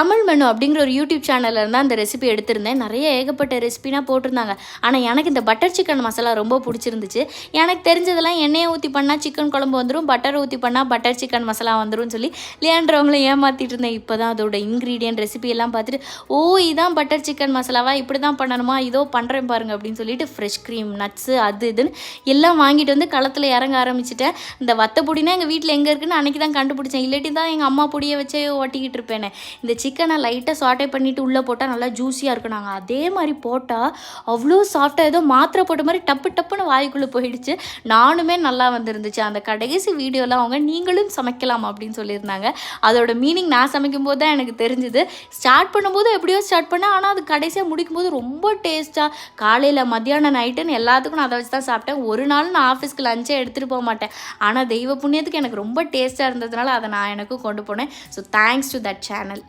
Tamil menu அப்படிங்கிற ஒரு YouTube சேனலில் இருந்தால் அந்த ரெசிபி எடுத்திருந்தேன். நிறைய ஏகப்பட்ட ரெசிபினா போட்டிருந்தாங்க. ஆனால் எனக்கு இந்த பட்டர் சிக்கன் மசாலா ரொம்ப பிடிச்சிருந்துச்சு. எனக்கு தெரிஞ்சதெல்லாம் எண்ணெயை ஊற்றி பண்ணால் சிக்கன் குழம்பு வந்துடும் பட்டர் ஊற்றி பண்ணால் பட்டர் சிக்கன் மசாலா வந்துடும் சொல்லி லியாண்டவங்கள ஏமாற்றிட்டு இருந்தேன். இப்போ தான் அதோட இன்க்ரீடியன்ட் ரெசிபி எல்லாம் பார்த்துட்டு ஓ இதான் பட்டர் சிக்கன் மசாலாவா? இப்படி தான் பண்ணணுமா? இதோ பண்ணுறேன் பாருங்க அப்படின்னு சொல்லிட்டு ஃப்ரெஷ் க்ரீம் நட்ஸு அது இதுன்னு எல்லாம் வாங்கிட்டு வந்து களத்தில் இறங்க ஆரம்பிச்சிட்டேன். இந்த வத்த பொடினா எங்கள் வீட்டில் எங்கே இருக்குன்னு அன்றைக்கி தான் கண்டுபிடிச்சேன். இல்லாட்டி தான் எங்கள் அம்மா பொடியை வச்சே ஒட்டிக்கிட்டு இருப்பேனே. இந்த சிக் சிக்கனை லைட்டாக சாட்டை பண்ணிவிட்டு உள்ளே போட்டால் நல்லா ஜூஸியாக இருக்கும். நாங்கள் அதே மாதிரி போட்டால் அவ்வளோ சாஃப்டாக ஏதோ மாத்திரை போட்ட மாதிரி டப்பு டப்புன்னு வாய்க்குள்ளே போயிடுச்சு. நானுமே நல்லா வந்திருந்துச்சு. அந்த கடைசி வீடியோவில் அவங்க நீங்களும் சமைக்கலாம் அப்படின்னு சொல்லியிருந்தாங்க. அதோட மீனிங் நான் சமைக்கும் போது தான் எனக்கு தெரிஞ்சுது. ஸ்டார்ட் பண்ணும்போது எப்படியோ ஸ்டார்ட் பண்ணேன். ஆனால் அது கடைசியாக முடிக்கும்போது ரொம்ப டேஸ்ட்டாக காலையில் மத்தியானம் நைட்டுன்னு எல்லாத்துக்கும் நான் அதை வச்சு தான் சாப்பிட்டேன். ஒரு நாள் நான் ஆஃபீஸ்க்கு லஞ்சே எடுத்துகிட்டு போக மாட்டேன். ஆனால் தெய்வ புண்ணியத்துக்கு எனக்கு ரொம்ப டேஸ்ட்டாக இருந்ததுனால அதை நான் எனக்கும் கொண்டு போனேன். So thanks to that channel